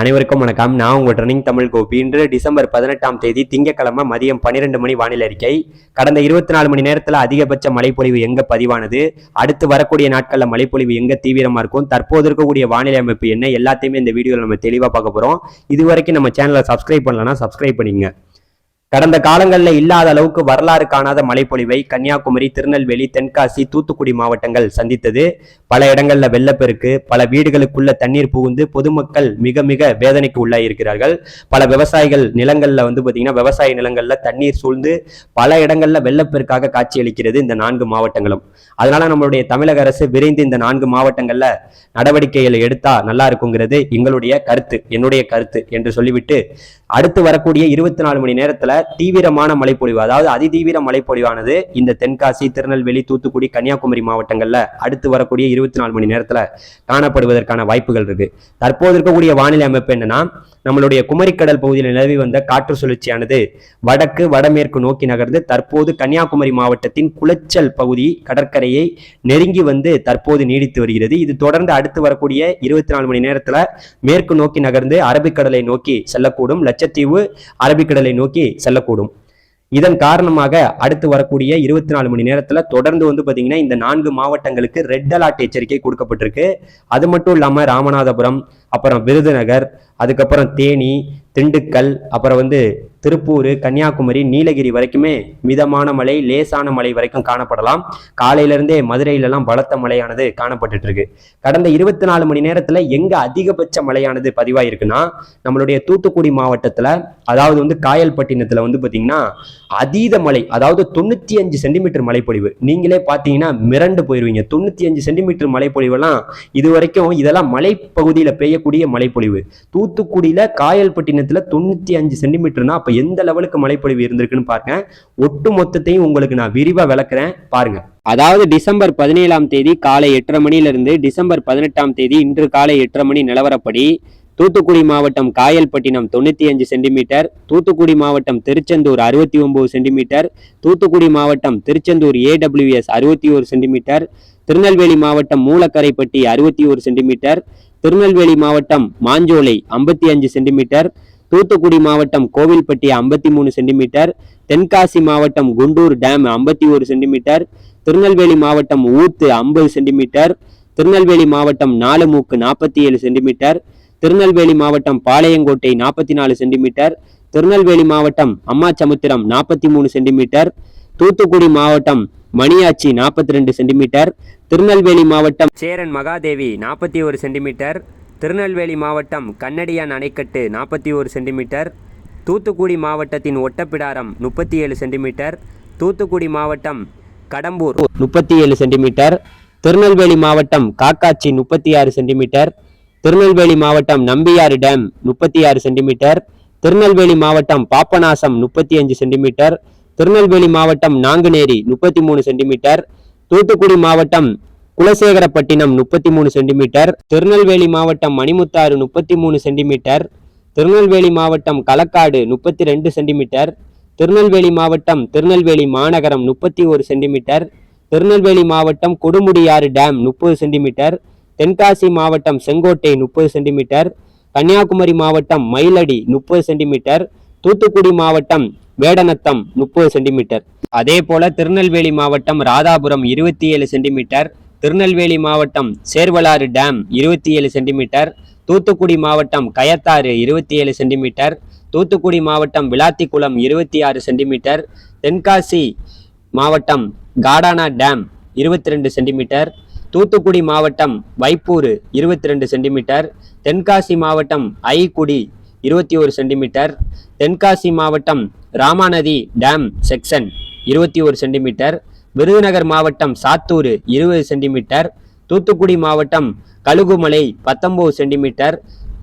அனைவருக்கும் வணக்கம். நான் உங்கள் ரன்னிங் தமிழ் கோபி. இன்று டிசம்பர் பதினெட்டாம் தேதி திங்கக்கிழமை மதியம் பன்னிரெண்டு மணி வானிலை அறிக்கை. கடந்த இருபத்தி நாலு மணி நேரத்தில் அதிகபட்ச மழைப்பொழிவு எங்க பதிவானது? அடுத்து வரக்கூடிய நாட்களில் மழைப்பொழிவு எங்க தீவிரமா இருக்கும்? தற்போது இருக்கக்கூடிய வானிலை அமைப்பு என்ன? எல்லாத்தையுமே இந்த வீடியோவில் நம்ம தெளிவாக பார்க்க போகிறோம் இது வரைக்கும் நம்ம சேனலை சப்ஸ்கிரைப் பண்ணலன்னா சப்ஸ்கிரைப் பண்ணிங்க கடந்த காலங்களில் இல்லாத அளவுக்கு வரலாறு காணாத மழைப்பொழிவை கன்னியாகுமரி திருநெல்வேலி தென்காசி தூத்துக்குடி மாவட்டங்கள் சந்தித்தது. பல இடங்களில் வெள்ளப்பெருக்கு பல வீடுகளுக்குள்ள தண்ணீர் புகுந்து பொதுமக்கள் மிக மிக வேதனைக்கு உள்ளாயிருக்கிறார்கள். பல விவசாயிகள் நிலங்களில் வந்து பார்த்தீங்கன்னா விவசாய நிலங்களில் தண்ணீர் சூழ்ந்து பல இடங்களில் வெள்ளப்பெருக்காக காட்சியளிக்கிறது இந்த நான்கு மாவட்டங்களும். அதனால நம்மளுடைய தமிழக அரசு விரைந்து இந்த நான்கு மாவட்டங்களில் நடவடிக்கைகளை எடுத்தா நல்லா இருக்குங்கிறது எங்களுடைய கருத்து என்னுடைய கருத்து என்று சொல்லிவிட்டு அடுத்து வரக்கூடிய இருபத்தி நாலு மணி நேரத்தில் தீவிரமான மழைப்பொழிவு அதாவது அதிதீவிர மழைப்பொழிவானது இந்த தென்காசி திருநெல்வேலி தூத்துக்குடி கன்னியாகுமரி மாவட்டங்கள்ல அடுத்து வரக்கூடிய இருபத்தி நாலு மணி நேரத்துல காணப்படுவதற்கான வாய்ப்புகள் இருக்கு. தற்போது இருக்கக்கூடிய வானிலை அமைப்பு என்னன்னா நம்மளுடைய குமரிக்கடல் பகுதியில் நிலவி வந்த காற்று சுழற்சியானது வடக்கு வடமேற்கு நோக்கி நகர்ந்து தற்போது கன்னியாகுமரி மாவட்டத்தின் குளச்சல் பகுதி கடற்கரையை நெருங்கி வந்து தற்போது நீடித்து வருகிறது. இது தொடர்ந்து அடுத்து வரக்கூடிய இருபத்தி நாலு மணி நேரத்துல மேற்கு நோக்கி நகர்ந்து அரபிக்கடலை நோக்கி செல்லக்கூடும். லட்சத்தீவு அரபிக்கடலை நோக்கி செல்ல செல்லக்கூடும். இதன் காரணமாக அடுத்து வரக்கூடிய இருபத்தி நாலு மணி நேரத்துல தொடர்ந்து வந்து பாத்தீங்கன்னா இந்த நான்கு மாவட்டங்களுக்கு ரெட் அலர்ட் எச்சரிக்கை கொடுக்கப்பட்டிருக்கு. அது மட்டும் இல்லாம ராமநாதபுரம் அப்புறம் விருதுநகர் அதுக்கப்புறம் தேனி திண்டுக்கல் அப்புறம் வந்து திருப்பூர் கன்னியாகுமரி நீலகிரி வரைக்குமே மிதமான மழை லேசான மழை வரைக்கும் காணப்படலாம். காலையிலிருந்தே மதுரையிலலாம் பலத்த மழையானது காணப்பட்டுட்டு இருக்கு கடந்த இருபத்தி நாலு மணி நேரத்துல எங்க அதிகபட்ச மழையானது பதிவாயிருக்குன்னா நம்மளுடைய தூத்துக்குடி மாவட்டத்துல அதாவது வந்து காயல்பட்டினத்துல வந்து பாத்தீங்கன்னா அதீத மழை அதாவது தொண்ணூத்தி அஞ்சு சென்டிமீட்டர் மழைப்பொழிவு. நீங்களே பாத்தீங்கன்னா மிரண்டு போயிருவீங்க. தொண்ணூத்தி அஞ்சு சென்டிமீட்டர் மழைப்பொழிவெல்லாம் இது வரைக்கும் இதெல்லாம் மலைப்பகுதியில பெய்யக்கூடிய மழைப்பொழிவு. தூத்துக்குடியில காயல்பட்டினத்தில் தொண்ணூற்றி அஞ்சு சென்டிமீட்டர்னா அப்போ எந்த லெவலுக்கு மழைப்பொழிவு இருந்திருக்குன்னு பாருங்க. ஒட்டு மொத்தத்தையும் உங்களுக்கு நான் விரிவாக விளக்குறேன். பாருங்க. அதாவது டிசம்பர் பதினேழாம் தேதி காலை எட்டரை மணியிலிருந்து டிசம்பர் பதினெட்டாம் தேதி இன்று காலை எட்டரை மணி நிலவரப்படி தூத்துக்குடி மாவட்டம் காயல்பட்டினம் தொண்ணூற்றி அஞ்சு சென்டிமீட்டர் தூத்துக்குடி மாவட்டம் திருச்செந்தூர் அறுபத்தி ஒம்பது சென்டிமீட்டர் தூத்துக்குடி மாவட்டம் திருச்செந்தூர் ஏடபிள்யூஎஸ் அறுபத்தி ஒரு சென்டிமீட்டர் திருநெல்வேலி மாவட்டம் மூலக்கரைப்பட்டி அறுபத்தி ஒரு சென்டிமீட்டர் திருநெல்வேலி மாவட்டம் மாஞ்சோலை ஐம்பத்தி அஞ்சு சென்டிமீட்டர் தூத்துக்குடி மாவட்டம் கோவில்பட்டி ஐம்பத்தி மூணு சென்டிமீட்டர் தென்காசி மாவட்டம் குண்டூர் டேம் ஐம்பத்தி ஒரு சென்டிமீட்டர் திருநெல்வேலி மாவட்டம் ஊத்து ஐம்பது சென்டிமீட்டர் திருநெல்வேலி மாவட்டம் நாலுமூக்கு நாற்பத்தி ஏழு சென்டிமீட்டர் திருநெல்வேலி மாவட்டம் பாளையங்கோட்டை நாற்பத்தி நாலு சென்டிமீட்டர் திருநெல்வேலி மாவட்டம் அம்மாச்சமுத்திரம் நாற்பத்தி மூணு சென்டிமீட்டர் தூத்துக்குடி மாவட்டம் மணியாச்சி நாற்பத்தி ரெண்டு சென்டிமீட்டர் திருநெல்வேலி மாவட்டம் சேரன் மகாதேவி நாற்பத்தி ஒரு சென்டிமீட்டர் திருநெல்வேலி மாவட்டம் கண்ணடியான் அணைக்கட்டு நாற்பத்தி ஒரு சென்டிமீட்டர் தூத்துக்குடி மாவட்டத்தின் ஒட்டப்பிடாரம் முப்பத்தி ஏழு சென்டிமீட்டர் தூத்துக்குடி மாவட்டம் கடம்பூர் முப்பத்தி ஏழு சென்டிமீட்டர் திருநெல்வேலி மாவட்டம் காக்காச்சி முப்பத்தி ஆறு சென்டிமீட்டர் திருநெல்வேலி மாவட்டம் நம்பியாறு டேம் முப்பத்தி ஆறு சென்டிமீட்டர் திருநெல்வேலி மாவட்டம் பாப்பநாசம் முப்பத்தி அஞ்சு சென்டிமீட்டர் திருநெல்வேலி மாவட்டம் நாங்குநேரி முப்பத்தி மூணு சென்டிமீட்டர் தூத்துக்குடி மாவட்டம் குலசேகரப்பட்டினம் முப்பத்தி மூணு சென்டிமீட்டர் திருநெல்வேலி மாவட்டம் மணிமுத்தாறு முப்பத்தி மூணு சென்டிமீட்டர் திருநெல்வேலி மாவட்டம் களக்காடு முப்பத்தி ரெண்டு சென்டிமீட்டர் திருநெல்வேலி மாவட்டம் திருநெல்வேலி மாநகரம் முப்பத்தி ஒரு சென்டிமீட்டர் திருநெல்வேலி மாவட்டம் கொடுமுடியாறு டேம் முப்பது சென்டிமீட்டர் தென்காசி மாவட்டம் செங்கோட்டை முப்பது சென்டிமீட்டர் கன்னியாகுமரி மாவட்டம் மயிலடி முப்பது சென்டிமீட்டர் தூத்துக்குடி மாவட்டம் வேடநத்தம் முப்பது சென்டிமீட்டர். அதே போல திருநெல்வேலி மாவட்டம் ராதாபுரம் இருபத்தி ஏழு சென்டிமீட்டர் திருநெல்வேலி மாவட்டம் சேர்வலாறு டேம் இருபத்தி ஏழு சென்டிமீட்டர் தூத்துக்குடி மாவட்டம் கயத்தாறு இருபத்தி ஏழு சென்டிமீட்டர் தூத்துக்குடி மாவட்டம் விளாத்திக்குளம் இருபத்தி ஆறு சென்டிமீட்டர் தென்காசி மாவட்டம் காடானா டேம் இருபத்தி ரெண்டு சென்டிமீட்டர் தூத்துக்குடி மாவட்டம் வைப்பூர் இருபத்தி ரெண்டு சென்டிமீட்டர் தென்காசி மாவட்டம் ஐக்குடி இருபத்தி ஒரு சென்டிமீட்டர் தென்காசி மாவட்டம் ராமாநதி டேம் செக்ஷன் இருபத்தி ஒரு சென்டிமீட்டர் விருதுநகர் மாவட்டம் சாத்தூர் இருபது சென்டிமீட்டர் தூத்துக்குடி மாவட்டம் கழுகுமலை பத்தொன்பது சென்டிமீட்டர்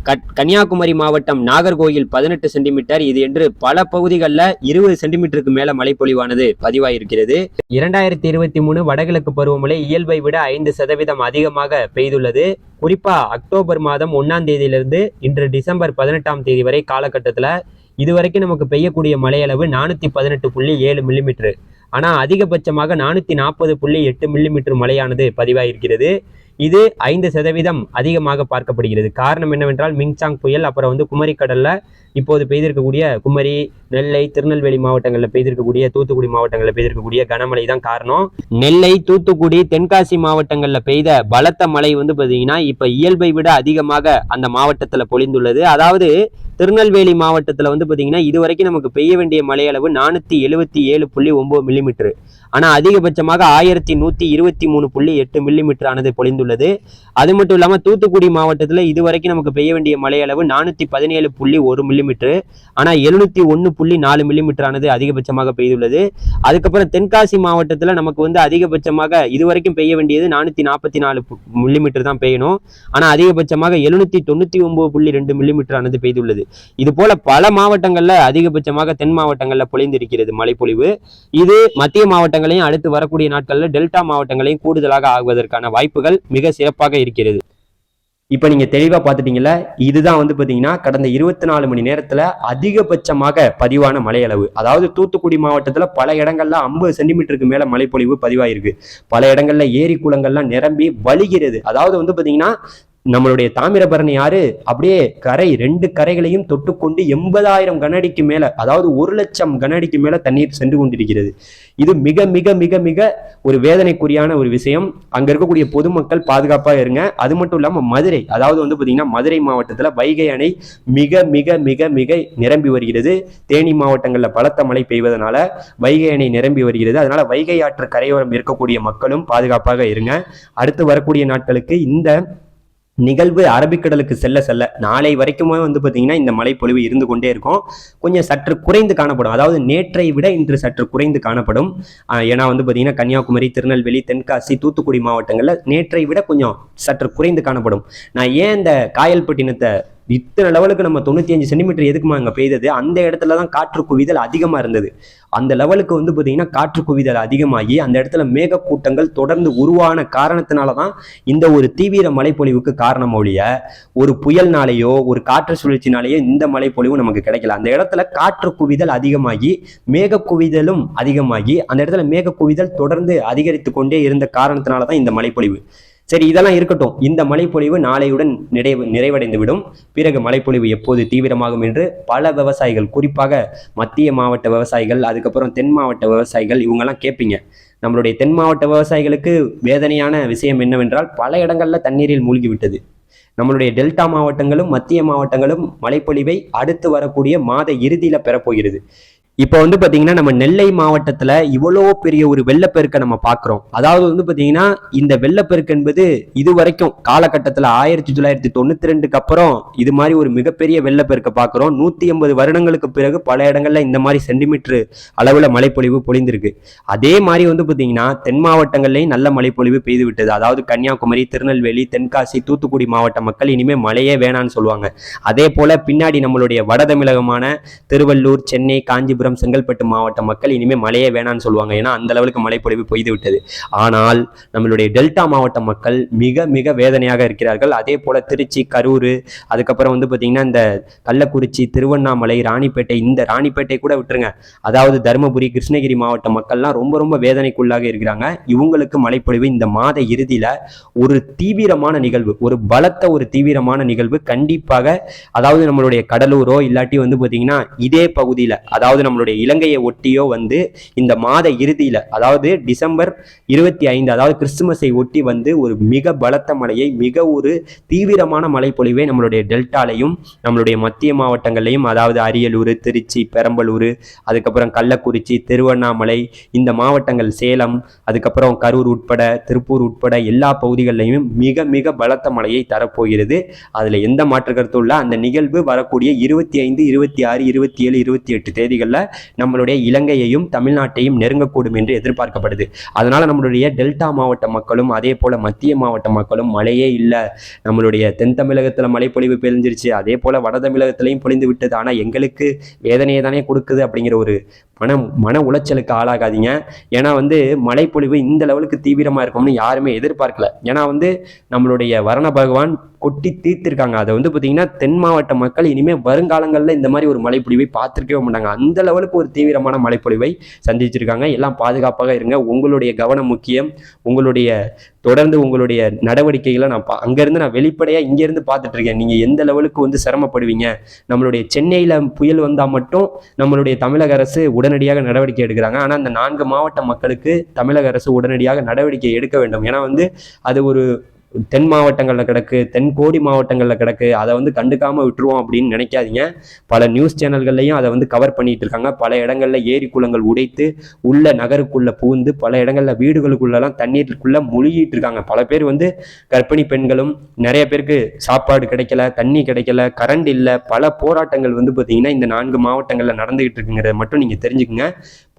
கட் கன்னியாகுமரி மாவட்டம் நாகர்கோயில் பதினெட்டு சென்டிமீட்டர். இது என்று பல பகுதிகளில் இருபது சென்டிமீட்டருக்கு மேல மழைப்பொழிவானது பதிவாயிருக்கிறது. இரண்டாயிரத்தி இருபத்தி மூணு வடகிழக்கு பருவமழை இயல்பை விட ஐந்து சதவீதம் அதிகமாக பெய்துள்ளது. குறிப்பா அக்டோபர் மாதம் ஒன்னாம் தேதியிலிருந்து இன்று டிசம்பர் பதினெட்டாம் தேதி வரை காலகட்டத்தில் இதுவரைக்கும் நமக்கு பெய்யக்கூடிய மழையளவு நானூத்தி பதினெட்டு புள்ளி ஏழு மில்லிமீட்டர். ஆனா அதிகபட்சமாக நானூத்தி நாற்பது புள்ளி எட்டு மில்லிமீட்டர் மழையானது பதிவாயிருக்கிறது. இது ஐந்து சதவீதம் அதிகமாக பார்க்கப்படுகிறது. காரணம் என்னவென்றால் மிங்சாங் புயல் அப்புறம் வந்து குமரி கடல்ல இப்போது பெய்திருக்கக்கூடிய குமரி நெல்லை திருநெல்வேலி மாவட்டங்களில் பெய்திருக்கக்கூடிய தூத்துக்குடி மாவட்டங்களில் பெய்திருக்கக்கூடிய கனமழை தான் காரணம். நெல்லை தூத்துக்குடி தென்காசி மாவட்டங்களில் பெய்த பலத்த மழை வந்து பார்த்தீங்கன்னா இப்போ இயல்பை விட அதிகமாக அந்த மாவட்டத்தில் பொழிந்துள்ளது. அதாவது திருநெல்வேலி மாவட்டத்தில் வந்து பார்த்தீங்கன்னா இது வரைக்கும் நமக்கு பெய்ய வேண்டிய மழையளவு நானூற்றி எழுபத்தி ஏழு புள்ளி ஒம்பது மில்லிமீட்டர் ஆனால் அதிகபட்சமாக ஆயிரத்தி நூற்றி இருபத்தி மூணு புள்ளி எட்டு மில்லிமீட்டர் ஆனது பொழிந்துள்ளது. அது மட்டும் இல்லாமல் தூத்துக்குடி மாவட்டத்தில் இது வரைக்கும் நமக்கு பெய்ய வேண்டிய மழையளவு நானூற்றி பதினேழு புள்ளி ஒரு மில்லிமீட்டர் ஆனால் எழுநூற்றி ஒன்று புள்ளி நாலு மில்லிமீட்டரானது அதிகபட்சமாக பெய்துள்ளது. அதுக்கப்புறம் தென்காசி மாவட்டத்தில் நமக்கு வந்து அதிகபட்சமாக இது வரைக்கும் பெய்ய வேண்டியது நானூற்றி நாற்பத்தி நாலு மில்லிமீட்டர் தான் பெய்யணும். ஆனால் அதிகபட்சமாக எழுநூற்றி தொண்ணூற்றி ஒம்பது புள்ளி ரெண்டு மில்லிமீட்டரானது பெய்துள்ளது. இது போல பல மாவட்டங்களில் அதிகபட்சமாக தென் மாவட்டங்களில் பொழிந்திருக்கிறது மழைப்பொழிவு. இது மத்திய மாவட்டங்களையும் அடுத்து வரக்கூடிய நாட்களில் டெல்டா மாவட்டங்களையும் கூடுதலாக ஆகுவதற்கான வாய்ப்புகள் மிக சிறப்பாக இருக்கிறது. இப்போ நீங்க தெளிவா பார்த்துட்டீங்கல்ல இதுதான் வந்து பார்த்தீங்கன்னா கடந்த இருபத்தி நாலு மணி நேரத்துல அதிகபட்சமாக பதிவான மழை அளவு அதாவது தூத்துக்குடி மாவட்டத்துல பல இடங்கள்ல ஐம்பது சென்டிமீட்டருக்கு மேலே மழைப்பொழிவு பதிவாயிருக்கு. பல இடங்கள்ல ஏரி குளங்கள்லாம் நிரம்பி வலிகிறது அதாவது வந்து பாத்தீங்கன்னா நம்மளுடைய தாமிரபரணி ஆறு அப்படியே கரை ரெண்டு கரைகளையும் தொட்டுக்கொண்டு எண்பதாயிரம் கனஅடிக்கு மேல அதாவது ஒரு லட்சம் கனஅடிக்கு மேல தண்ணீர் சென்று கொண்டிருக்கிறது. இது மிக மிக மிக மிக ஒரு வேதனைக்குரியான ஒரு விஷயம். அங்க இருக்கக்கூடிய பொதுமக்கள் பாதுகாப்பாக இருங்க. அது மட்டும் இல்லாம மதுரை அதாவது வந்து பாத்தீங்கன்னா மதுரை மாவட்டத்துல வைகை அணை மிக மிக மிக மிக நிரம்பி வருகிறது. தேனி மாவட்டங்கள்ல பலத்த மழை பெய்வதனால வைகை அணை நிரம்பி வருகிறது. அதனால வைகை ஆற்று கரையோரம் இருக்கக்கூடிய மக்களும் பாதுகாப்பாக இருங்க. அடுத்து வரக்கூடிய நாட்களுக்கு இந்த நிகழ்வு அரபிக்கடலுக்கு செல்ல செல்ல நாளை வரைக்குமே வந்து பார்த்தீங்கன்னா இந்த மழைப்பொழிவு இருந்து கொண்டே இருக்கும். கொஞ்சம் சற்று குறைந்து காணப்படும். அதாவது நேற்றை விட இன்று சற்று குறைந்து காணப்படும். ஏன்னா வந்து பார்த்தீங்கன்னா கன்னியாகுமரி திருநெல்வேலி தென்காசி தூத்துக்குடி மாவட்டங்களில் நேற்றை விட கொஞ்சம் சற்று குறைந்து காணப்படும். நான் ஏன் இந்த காயல்பட்டினத்தை இத்தனை லெவலுக்கு நம்ம தொண்ணூற்றி அஞ்சு சென்டிமீட்டர் எதுக்குமா அங்கே பெய்தது? அந்த இடத்துல தான் காற்று குவிதல் அதிகமாக இருந்தது. அந்த லெவலுக்கு வந்து பார்த்தீங்கன்னா காற்று குவிதல் அதிகமாகி அந்த இடத்துல மேகக்கூட்டங்கள் தொடர்ந்து உருவான காரணத்தினால தான் இந்த ஒரு தீவிர மழைப்பொழிவுக்கு காரணம் ஒழிய ஒரு புயல்னாலேயோ ஒரு காற்று சுழற்சினாலேயோ இந்த மழைப்பொழிவு நமக்கு கிடைக்கல. அந்த இடத்துல காற்று குவிதல் அதிகமாகி மேக குவிதலும் அதிகமாகி அந்த இடத்துல மேக குவிதல் தொடர்ந்து அதிகரித்து கொண்டே இருந்த காரணத்தினால தான் இந்த மழைப்பொழிவு. சரி இதெல்லாம் இருக்கட்டும். இந்த மழைப்பொழிவு நாளையுடன் நிறைவு நிறைவடைந்து விடும் பிறகு மழைப்பொழிவு எப்போது தீவிரமாகும் என்று பல விவசாயிகள் குறிப்பாக மத்திய மாவட்ட விவசாயிகள் அதுக்கப்புறம் தென் மாவட்ட விவசாயிகள் இவங்கெல்லாம் கேட்பீங்க. நம்மளுடைய தென் மாவட்ட விவசாயிகளுக்கு வேதனையான விஷயம் என்னவென்றால் பல இடங்களில் தண்ணீரில் மூழ்கிவிட்டது. நம்மளுடைய டெல்டா மாவட்டங்களும் மத்திய மாவட்டங்களும் மழைப்பொழிவை அடுத்து வரக்கூடிய மாத இறுதியில் பெறப்போகிறது. இப்போ வந்து பார்த்தீங்கன்னா நம்ம நெல்லை மாவட்டத்துல இவ்வளோ பெரிய ஒரு வெள்ளப்பெருக்கை நம்ம பார்க்குறோம் அதாவது வந்து பாத்தீங்கன்னா இந்த வெள்ளப்பெருக்கு என்பது இது வரைக்கும் காலகட்டத்தில் ஆயிரத்தி தொள்ளாயிரத்தி தொண்ணூத்தி ரெண்டுக்கு அப்புறம் இது மாதிரி ஒரு மிகப்பெரிய வெள்ளப்பெருக்கை பார்க்குறோம் நூத்தி எண்பது வருடங்களுக்கு பிறகு பல இடங்கள்ல இந்த மாதிரி சென்டிமீட்டர் அளவுல மழைப்பொழிவு பொழிந்திருக்கு. அதே மாதிரி வந்து பாத்தீங்கன்னா தென் மாவட்டங்கள்லேயும் நல்ல மழைப்பொழிவு பெய்து விட்டது. அதாவது கன்னியாகுமரி திருநெல்வேலி தென்காசி தூத்துக்குடி மாவட்ட மக்கள் இனிமே மழையே வேணான்னு சொல்லுவாங்க. அதே போல பின்னாடி நம்மளுடைய வட தமிழகமான திருவள்ளூர் சென்னை காஞ்சிபுரம் செங்கல்பட்டு மாவட்ட மக்கள் இனிமே மழையே வேணான்னு சொல்லுவாங்க. ஏன்னா அந்த அளவுக்கு மழைப்பொழிவு பொய்து விட்டது. ஆனால் நம்மளுடைய டெல்டா மாவட்ட மக்கள் மிக மிக வேதனையாக இருக்கிறார்கள். அதே போல திருச்சி கரூர் அதுக்கப்புறம் வந்து பார்த்தீங்கன்னா இந்த கள்ளக்குறிச்சி திருவண்ணாமலை ராணிப்பேட்டை இந்த ராணிப்பேட்டை கூட விட்டுருங்க. அதாவது தருமபுரி கிருஷ்ணகிரி மாவட்ட மக்கள்லாம் ரொம்ப ரொம்ப வேதனைக்குள்ளாக இருக்கிறாங்க. இவங்களுக்கு மழைப்பொழிவு இந்த மாத இறுதியில ஒரு தீவிரமான நிகழ்வு ஒரு பலத்த ஒரு தீவிரமான நிகழ்வு. கண்டிப்பாக அதாவது நம்மளுடைய கடலூரோ இல்லாட்டி வந்து பார்த்தீங்கன்னா இதே பகுதியில் அதாவது நம்மளுடைய இலங்கையை ஒட்டியோ வந்து இந்த மாத இறுதியில் அதாவது டிசம்பர் இருபத்தி ஐந்து அதாவது கிறிஸ்துமஸை ஒட்டி வந்து ஒரு மிக பலத்த மழையை மிக ஒரு தீவிரமான மழைப்பொழிவை நம்மளுடைய டெல்டாலையும் நம்மளுடைய மத்திய மாவட்டங்களையும் அதாவது அரியலூர் திருச்சி பெரம்பலூர் அதுக்கப்புறம் கள்ளக்குறிச்சி திருவண்ணாமலை இந்த மாவட்டங்கள் சேலம் அதுக்கப்புறம் கரூர் உட்பட திருப்பூர் உட்பட எல்லா பகுதிகளிலையும் மிக மிக பலத்த மழையை தரப்போகிறது. அதில் எந்த மாற்று கருத்தும் இல்லை. அந்த நிகழ்வு வரக்கூடிய இருபத்தி ஐந்து இருபத்தி ஆறு இருபத்தி ஏழு இருபத்தி எட்டு தேதிகளில் நம்மளுடைய இலங்கையையும் தமிழ்நாட்டையும் நெருங்கக்கூடும் என்று எதிர்பார்க்கப்படுது. அதனால நம்மளுடைய டெல்டா மாவட்ட மக்களும் அதே போல மத்திய மாவட்ட மக்களும் மழையே இல்லை. நம்மளுடைய தென் தமிழகத்தில் மழைப்பொழிவு பெய்ஞ்சிருச்சு அதே போல வட தமிழகத்திலையும் பொழிந்து விட்டது. ஆனால் எங்களுக்கு வேதனையை தானே கொடுக்குது அப்படிங்கிற ஒரு மன மன உளைச்சலுக்கு ஆளாகாதீங்க. ஏன்னா வந்து மழைப்பொழிவு இந்த லெவலுக்கு தீவிரமாக இருக்கும்னு யாருமே எதிர்பார்க்கல. ஏன்னா வந்து நம்மளுடைய வரண பகவான் கொட்டி தீர்த்திருக்காங்க. அதை வந்து பார்த்தீங்கன்னா தென் மாவட்ட மக்கள் இனிமேல் வருங்காலங்களில் இந்த மாதிரி ஒரு மழைப்பொழிவை பார்த்துருக்கவே மாட்டாங்க. அந்த லெவலுக்கு ஒரு தீவிரமான மழைப்பொழிவை சந்திச்சிருக்காங்க. எல்லாம் பாதுகாப்பாக இருங்க. உங்களுடைய கவனம் முக்கியம். உங்களுடைய தொடர்ந்து உங்களுடைய நடவடிக்கைகளை நான் பா அங்கேருந்து நான் வெளிப்படையாக இங்கேருந்து பார்த்துட்டு இருக்கேன் நீங்கள் எந்த லெவலுக்கு வந்து சிரமப்படுவீங்க? நம்மளுடைய சென்னையில் புயல் வந்தால் மட்டும் நம்மளுடைய தமிழக அரசு உடனடியாக நடவடிக்கை எடுக்கிறாங்க. ஆனால் அந்த நான்கு மாவட்ட மக்களுக்கு தமிழக அரசு உடனடியாக நடவடிக்கை எடுக்க வேண்டும். ஏன்னா வந்து அது ஒரு தென் மாவட்டங்களில் கிடக்கு தென்கோடி மாவட்டங்களில் கிடக்கு அதை வந்து கண்டுக்காமல் விட்டுருவோம் அப்படின்னு நினைக்காதீங்க. பல நியூஸ் சேனல்கள்லையும் அதை வந்து கவர் பண்ணிட்டு இருக்காங்க. பல இடங்களில் ஏரி குளங்கள் உடைத்து உள்ள நகருக்குள்ளே புகுந்து பல இடங்களில் வீடுகளுக்குள்ளெல்லாம் தண்ணீருக்குள்ளே முழுகிட்டு இருக்காங்க. பல பேர் வந்து கர்ப்பிணி பெண்களும் நிறைய பேருக்கு சாப்பாடு கிடைக்கல தண்ணி கிடைக்கல கரண்ட் இல்லை. பல போராட்டங்கள் வந்து பார்த்தீங்கன்னா இந்த நான்கு மாவட்டங்களில் நடந்துகிட்டு இருக்குங்கிறத மட்டும் நீங்கள் தெரிஞ்சுக்குங்க.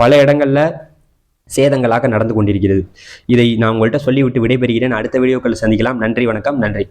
பல இடங்களில் சேதங்களாக நடந்து கொண்டிருக்கிறது. இதை நான் உங்கள்கிட்ட சொல்லிவிட்டு விடைபெறுகிறேன். அடுத்த வீடியோக்கள் சந்திக்கலாம். நன்றி வணக்கம் நன்றி.